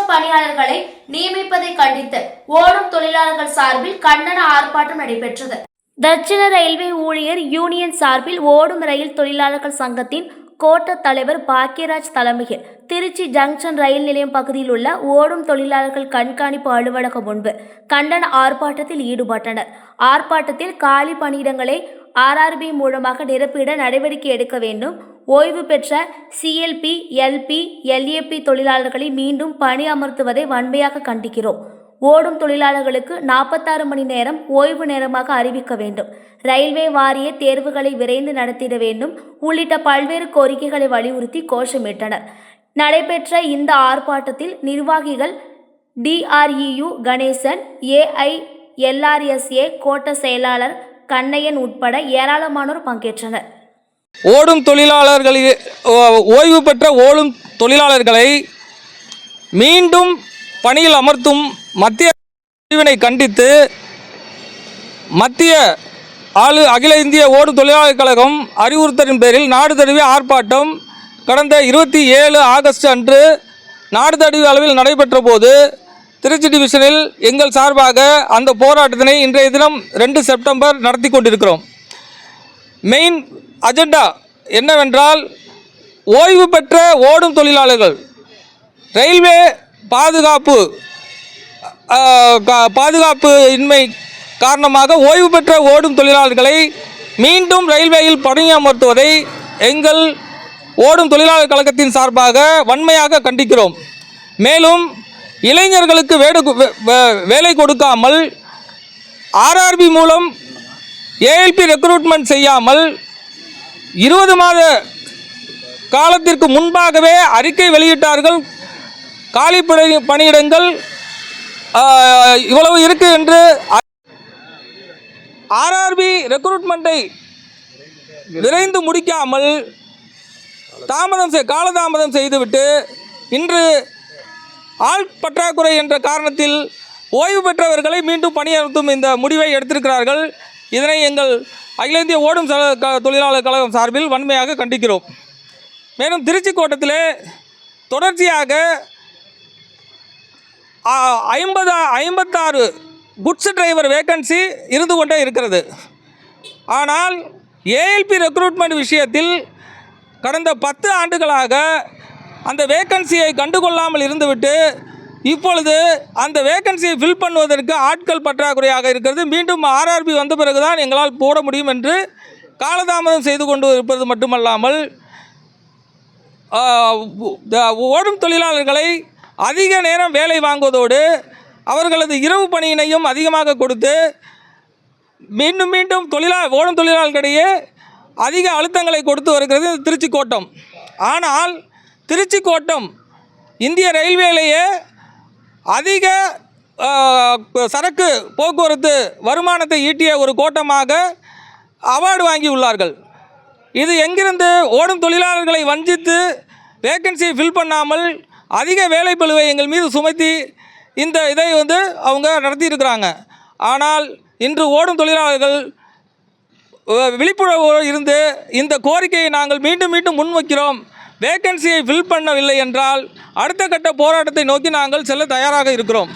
லட்சம் பணியாளர்களை நியமிப்பதை கண்டித்து ஓடும் தொழிலாளர்கள் சார்பில் கண்டன ஆர்ப்பாட்டம் நடைபெற்றது. தட்சிண ரயில்வே ஊழியர் யூனியன் சார்பில் ஓடும் ரயில் தொழிலாளர்கள் சங்கத்தின் கோட்ட தலைவர் பாக்கியராஜ் தலைமையில் திருச்சி ஜங்ஷன் ரயில் நிலையம் பகுதியில் உள்ள ஓடும் தொழிலாளர்கள் கண்காணிப்பு அலுவலகம் முன்பு கண்டன ஆர்ப்பாட்டத்தில் ஈடுபட்டனர். ஆர்ப்பாட்டத்தில் காலி பணியிடங்களை ஆர்ஆர்பி மூலமாக நிரப்பிட நடவடிக்கை எடுக்க வேண்டும் ஓய்வு பெற்ற சிஎல்பி எல்பி எல்ஏபி தொழிலாளர்களை மீண்டும் பணி அமர்த்துவதை வன்மையாக கண்டிக்கிறோம். ஓடும் தொழிலாளர்களுக்கு நாற்பத்தாறு மணி நேரம் ஓய்வு நேரமாக அறிவிக்க வேண்டும். ரயில்வே வாரிய தேர்வுகளை விரைந்து நடத்திட வேண்டும். உள்ளிட்ட பல்வேறு கோரிக்கைகளை வலியுறுத்தி கோஷமிட்டனர். நடைபெற்ற இந்த ஆர்ப்பாட்டத்தில் நிர்வாகிகள் டிஆர்இயு கணேசன் ஏஐ எல்ஆர்எஸ்ஏ கோட்ட செயலாளர் கண்ணையன் உட்பட ஏராளமானோர் பங்கேற்றனர். ஓடும் தொழிலாளர்களில் ஓய்வு பெற்ற ஓடும் தொழிலாளர்களை மீண்டும் பணியில் அமர்த்தும் மத்திய பிரிவினை கண்டித்து மத்திய ஆளு அகில இந்திய ஓடும் தொழிலாளர் கழகம் அறிவுறுத்தலின் பேரில் நாடு தழுவிய ஆர்ப்பாட்டம் கடந்த இருபத்தி ஏழு ஆகஸ்ட் அன்று நாடு தழுவிய அளவில் நடைபெற்ற போது திருச்சி டிவிஷனில் எங்கள் சார்பாக அந்த போராட்டத்தினை இன்றைய தினம் ரெண்டு செப்டம்பர் நடத்தி கொண்டிருக்கிறோம். மெயின் அஜெண்டா என்னவென்றால் ஓய்வு பெற்ற ஓடும் தொழிலாளர்கள் ரயில்வே பாதுகாப்பு பாதுகாப்பு இன்மை காரணமாக ஓய்வு பெற்ற ஓடும் தொழிலாளர்களை மீண்டும் ரயில்வேயில் பணியமர்த்துவதை எங்கள் ஓடும் தொழிலாளர் கழகத்தின் சார்பாக வன்மையாக கண்டிக்கிறோம். மேலும் இளைஞர்களுக்கு வேடு வே- வே- வேலை கொடுக்காமல் ஆர்ஆர்பி மூலம் ஏஎல்பி ரெக்ரூட்மெண்ட் செய்யாமல் இருபது மாத காலத்திற்கு முன்பாகவே அறிக்கை வெளியிட்டார்கள். காலி பணியிடங்கள் இவ்வளவு இருக்கு என்று ஆர்ஆர்பி ரெக்ரூட்மெண்ட்டை விரைந்து முடிக்காமல் தாமதம் செய் காலதாமதம் செய்துவிட்டு இன்று ஆள் பற்றாக்குறை என்ற காரணத்தில் ஓய்வு பெற்றவர்களை மீண்டும் பணியமர்த்தும் இந்த முடிவை எடுத்திருக்கிறார்கள். இதனை எங்கள் அகில இந்திய ஓடும் க- தொழிலாளர் கழகம் சார்பில் வன்மையாக கண்டிக்கிறோம். மேலும் திருச்சி கோட்டத்திலே தொடர்ச்சியாக ஐம்பது ஐம்பத்தாறு குட்ஸ் டிரைவர் வேக்கன்சி இருந்து கொண்டே இருக்கிறது. ஆனால் ஏஎல்பி ரெக்ரூட்மெண்ட் விஷயத்தில் கடந்த பத்து ஆண்டுகளாக அந்த வேக்கன்சியை கண்டுகொள்ளாமல் இருந்துவிட்டு இப்பொழுது அந்த வேக்கன்சியை ஃபில் பண்ணுவதற்கு ஆட்கள் பற்றாக்குறையாக இருக்கிறது. மீண்டும் ஆர்ஆர்பி வந்த பிறகுதான் எங்களால் போட முடியும் என்று காலதாமதம் செய்து கொண்டு இருப்பது மட்டுமல்லாமல் ஓடும் தொழிலாளர்களை அதிக நேரம் வேலை வாங்குவதோடு அவர்களது இரவு பணியினையும் அதிகமாக கொடுத்து மீண்டும் மீண்டும் தொழிலா ஓடும் தொழிலாளர்களிடையே அதிக அழுத்தங்களை கொடுத்து வருகிறது இந்த திருச்சி கோட்டம். ஆனால் திருச்சி கோட்டம் இந்திய ரயில்வேலேயே அதிக சரக்கு போக்குவரத்து வருமானத்தை ஈட்டிய ஒரு கோட்டமாக அவார்டு வாங்கியுள்ளார்கள். இது எங்கிருந்து ஓடும் தொழிலாளர்களை வஞ்சித்து வேக்கன்சியை ஃபில் பண்ணாமல் அதிக வேலைப்பளுவை எங்கள் மீது சுமத்தி இந்த இதை வந்து அவங்க நடத்தியிருக்கிறாங்க. ஆனால் இன்று ஓடும் தொழிலாளர்கள் விழிப்புணர்வோடு இருந்து இந்த கோரிக்கையை நாங்கள் மீண்டும் மீண்டும் முன்வைக்கிறோம். வேக்கன்சியை ஃபில் பண்ணவில்லை என்றால் அடுத்த கட்ட போராட்டத்தை நோக்கி நாங்கள் செல்ல தயாராக இருக்கிறோம்.